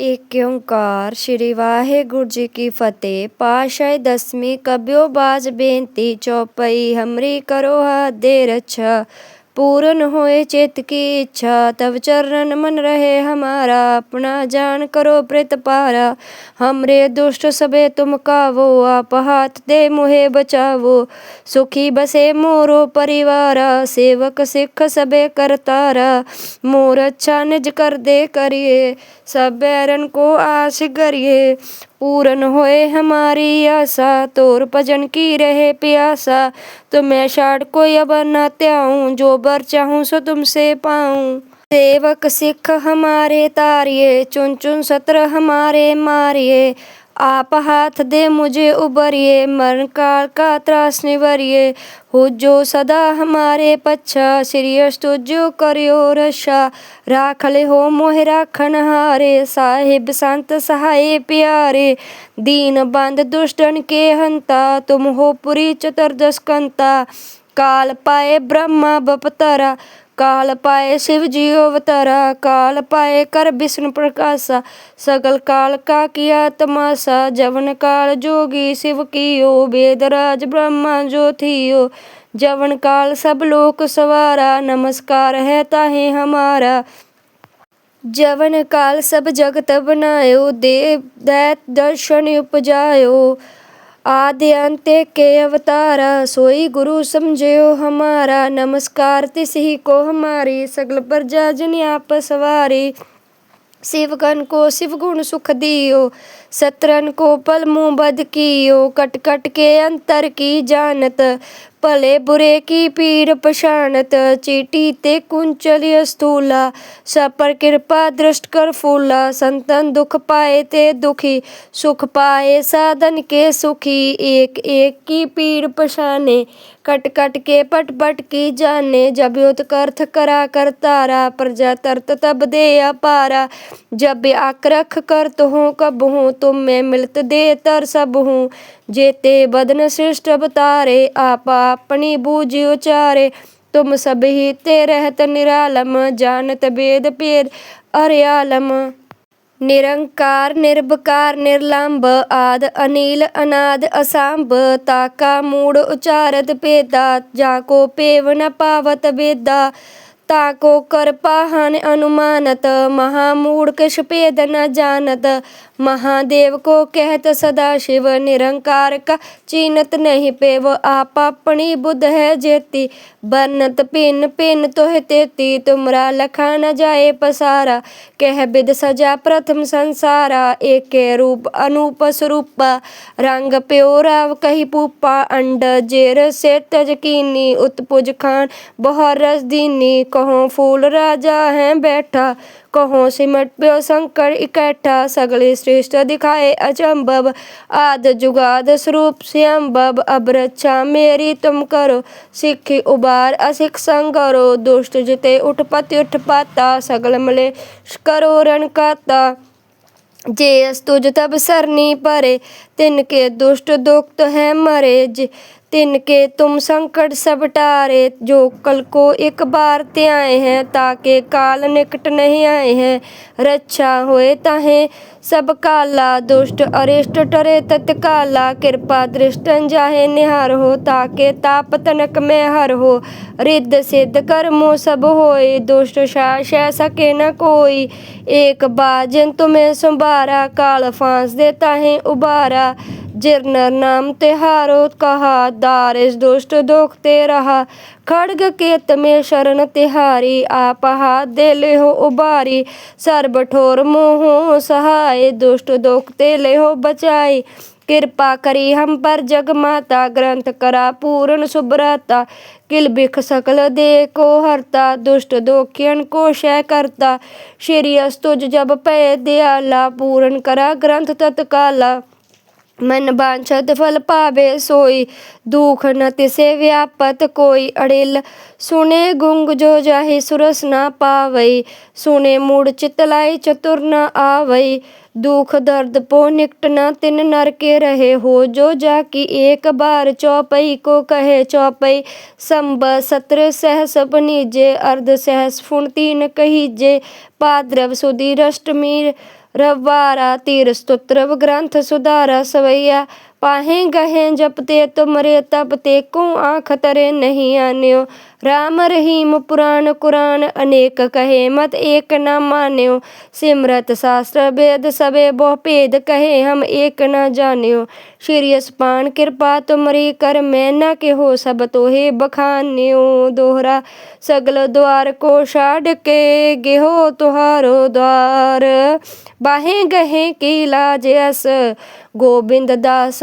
ਏਕ ਓੰਕਾਰ ਸ਼੍ਰੀ ਵਾਹਿਗੁਰੂ ਜੀ ਕੀ ਫਤਿਹ। ਪਾਸ਼ਾਹੀ ਦਸਵੀਂ ਕਬਿਓ ਬਾਜ ਬੇਨਤੀ ਚੌਪਈ, ਹਮਰੀ ਕਰੋ ਦੇ ਰੱਛਾ। पूर्ण होए चित्त की इच्छा तब चरण मन रहे हमारा अपना जान करो प्रेत पारा हमरे दुष्ट सबे तुम कावो आप हाथ दे मुहे बचावो सुखी बसे मोरो परिवारा सेवक सिख सबे करतारा मोर अच्छा निज कर दे करिए सब बैरन को आस करिए पूर्ण होए हमारी आशा तोर भजन की रहे प्यासा तो मैं छाड़ कोई अब न त्याऊं जो बर चाहूं सो तुमसे पाऊं सेवक सिख हमारे तारिये चुन चुन सत्र हमारे मारिये आप हाथ दे मुझे उबरिए मरण काल का त्रास निवरिए हो जो सदा हमारे पच्छा श्री अस्तुजो करियो रक्षा राख ले हो मोह राखन हारे साहिब संत सहाय प्यारे दीन बंद दुष्टन के हंता तुम हो पुरी चतुर्दश कंता ਕਾਲ ਪਾਏ ਬ੍ਰਹਮਾ ਬਪਤਰਾ, ਕਾਲ ਪਾਏ ਸ਼ਿਵ ਜੀ ਅਵਤਾਰਾ, ਕਾਲ ਪਾਏ ਕਰ ਵਿਸ਼ਨ ਪ੍ਰਕਾਸ਼ਾ, ਸਗਲ ਕਾਲ ਕਾ ਕੀਆ ਤਮਾਸਾ ਜਵਨ ਕਾਲ ਜੋਗੀ ਸ਼ਿਵ ਕੀ ਓ ਕੀਓ ਬੇਦਰਾਜ ਬ੍ਰਹਮਾ ਜੋਥੀਓ ਜਵਨ ਕਾਲ ਸਭ ਲੋਕ ਸਵਾਰਾ, ਨਮਸਕਾਰ ਹੈ ਤਾਹੇ ਹਮਾਰਾ। ਜਵਨ ਕਾਲ ਸਭ ਜਗਤ ਬਨਾਇਓ ਦੇਵ ਦੈਤ ਦਰਸ਼ਨ ਉਪਜਾਇਓ ਆਦਿ ਅੰਤੇ ਕੇ ਅਵਤਾਰਾ, ਸੋਈ ਗੁਰੂ ਸਮਝਿਓ ਹਮਾਰਾ। ਨਮਸਕਾਰ, ਤਿਸਹੀ ਕੋ ਹਮਾਰੀ, ਸਗਲ ਪ੍ਰਜਾ ਜਨ ਆਪ ਸਵਾਰੀ। ਸਿਵਕਨ ਕੋ ਸਿਵ ਗੁਣ ਸੁਖ ਦਿਓ ਸਤਰਨ ਕੋ ਪਲ ਮੂੰ ਬਦ ਕੀਓ। ਕਟ ਕਟ ਕੇ ਅੰਤਰ ਕੀ ਜਾਣਤ भले बुरे की पीर पछाणत, चीटी ते कुंचल स्थूला। सब पर कृपा दृष्ट कर फूला। संतन दुख पाए ते दुखी। सुख पाए साधन के सुखी। एक एक की पीर पछाने। कट कट के पट पट की जाने। जब उत्कर्थ करा कर तारा। प्रजा तरत तब दे अपारा। जब आक रख कर तो हूँ कब हूँ तुम में मिलत दे तर सब हूँ जेते बदन श्रेष्ठ अवतारे आप ਆਪਣੀ ਬੂਝ ਉਚਾਰੇ, ਤੁਮ ਸਭ ਹੀ ਤੇ ਰਹਿਤ ਨਿਰਾਲਮ, ਜਾਣਤ ਬੇਦ ਭੇਦ, ਅਰਿਆਲਮ। ਨਿਰੰਕਾਰ, ਨਿਰਭਕਾਰ, ਨਿਰਲੰਭ, ਆਦ, ਅਨੀਲ, ਅਨਾਦ, ਅਸੰਭ, ਤਾਕਾ, ਮੂੜ, ਉਚਾਰਤ, ਭੇਦਾ, ਜਾ ਕੋ ਪੇਵ ਨ ਪਾਵਤ ਵੇਦਾ, ਤਾ ਕੋ ਕਰਪਾਹਨ ਅਨੁਮਾਨਤ, ਮਹਾ ਮੂੜ ਕਿਛ ਭੇਦ ਨ ਜਾਣਤ महादेव को कहत सदा शिव निरंकार का चीनत नहीं पेव आप अपनी बुद्ध है जेती बनत पिन पिन तोह तेती तुमरा लखा न जाए पसारा कह बिद सजा प्रथम संसारा एक रूप अनूप स्वरूपा रंग प्योराव कही पूपा अंड जेर से तज कीनी उत्पुज खान बहुत रस दीनी कहो फूल राजा है बैठा ਕਹੋ, ਸਿਮਟ ਪਿਓ ਸੰਕਰ ਇਕੱਠਾ ਸਗਲੇ ਸ੍ਰੇਸ਼ਟ ਦਿਖਾਏ ਅਚੰਭਵ। ਆਦ ਜੁਗਾਦ ਸਰੂਪ ਸਿਅੰਭਵ, ਅਬਰਛਾ ਮੇਰੀ ਤੁਮ ਕਰੋ, ਸਿੱਖੀ ਉਬਾਰ ਅਸਿਖ ਸੰਗਰੋ। ਦੁਸ਼ਟ ਜਿਤੇ ਉਠਪਤਿ ਉਠਪਾਤਾ ਸਗਲ ਮਲੇ ਕਰੋ ਰਣ ਕਾਤਾ। ਜੇ ਅਸਤੁਜ ਤਬ ਸਰਨੀ ਪਰੇ ਤਿਨ ਕੇ ਦੁਸ਼ਟ ਦੁਖਤ ਹੈ ਮਰੇ। ਤਿਨ ਕੇ ਤੁਮ ਸੰਕਟ ਸਭ ਟਾਰੇ, ਜੋ ਕਲ ਕੋ ਇੱਕ ਬਾਰ ਤੇ ਆਏ ਹੈ, ਤਾਂ ਕੇ ਕਾਲ ਨਿਕਟ ਨਹੀਂ ਆਏ ਹੈ। ਰੱਛਾ ਹੋਏ ਤਾਹੇ, ਸਭ ਕਾਲਾ ਦੁਸ਼ਟ ਅਰਿਸ਼ਟ ਟਰੇ ਤਤਕਾਲਾ ਕਿਰਪਾ ਦ੍ਰਿਸ਼ਟਨ ਜਾਹੇ ਨਿਹਾਰ ਹੋ, ਤਾਂ ਕੇ ਤਾਪ ਤਨਕ ਮੈਂ ਹਰ ਹੋ। ਰਿੱਧ ਸਿੱਧ ਕਰਮੋ ਸਭ ਹੋਏ, ਦੁਸ਼ਟ ਸ਼ਾਸ਼ੈ ਸਕੇ ਨ ਕੋਈ। ਏਕ ਬਾਜਨ ਤੁਮੇ ਸੰਭਾਰਾ, ਕਾਲ ਫਾਂਸ ਦੇ ਤਾਹੇ ਉਬਾਰਾ जिरनर नाम तिहारो कहा दारिस दुष्ट दुखते रहा। खड़ग केत में शरण तिहारी, आप हाथ दे ले हो उबारी। सर्ब ठोर मोहो सहाय, दुष्ट दुखते ले हो बचाई। कृपा करी हम पर जग माता ग्रंथ करा पूर्ण सुब्रता। किल बिख सकल दे को हरता, दुष्ट दोखियन को शय करता। श्री अस्तुज जब पय दयाला, पूर्ण करा ग्रंथ तत्काला। ਮਨ ਬਾਂਛਾ ਤੇ ਫਲ ਪਾਵੇ, ਸੋਈ ਦੁਖ ਨ ਤਿਸੇ ਵਿਆਪਤ ਕੋਈ ਅੜਿਲ। ਸੁਨੇ ਗੁੰਗ ਜੋ ਜਾਹੀ ਸੁਰਸ ਨਾ ਪਾਵਈ ਸੁਨੇ ਮੂੜ ਚਿਤ ਲਾਈ ਚਤੁਰ ਨ ਆਵਈ। दुख दर्द पो निकटना तिन नर के रहे हो जो जाकी एक बार चौपाई को कहे चौपाई संब सत्र सहस पनीजे अर्ध सहस फुण तीन कहीजे पाद्रव सुधीरष्टमी रवारा तीर स्तुत्रव ग्रंथ सुधारा सवैया ਪਾਹੇ ਗਹੇ ਜਪਤੇ ਤੁਮਰੇ ਤਪਤੇ ਕੋ ਆਖ ਤਰੇ ਨਹੀਂ ਆਨਿਓ। ਰਾਮ ਰਹੀਮ ਪੁਰਾਨ ਕੁਰਾਨ, ਅਨੇਕ ਕਹੇ ਮਤ ਏਕ ਨਾ ਮਾਨਿਓ। ਸਿਮਰਤ ਸਾਸਤਰ ਵੇਦ ਸਵੇ ਬਹੁ ਭੇਦ ਕਹੇ ਹਮ ਏਕ ਨਾ ਜਾਣਿਓ। ਸ਼੍ਰੀ ਅਸਪਾਨ ਕਿਰਪਾ ਤੁਮਰੀ ਕਰ ਮੈਂ ਨਾ ਕਿਹੋ ਸਭ ਤੋਹੇ ਬਖਾਨਿਓ। ਦੋਹਰਾ ਸਗਲ ਦੁਆਰ ਕੋ ਛਾੜ ਕੇ ਗਿਹੋ ਤੁਹਾਰੋ ਦਵਾਰ ਬਾਹੇ ਗਹੇ ਕੀ ਲਾਜ ਅਸ। ਗੋਬਿੰਦ ਦਾਸ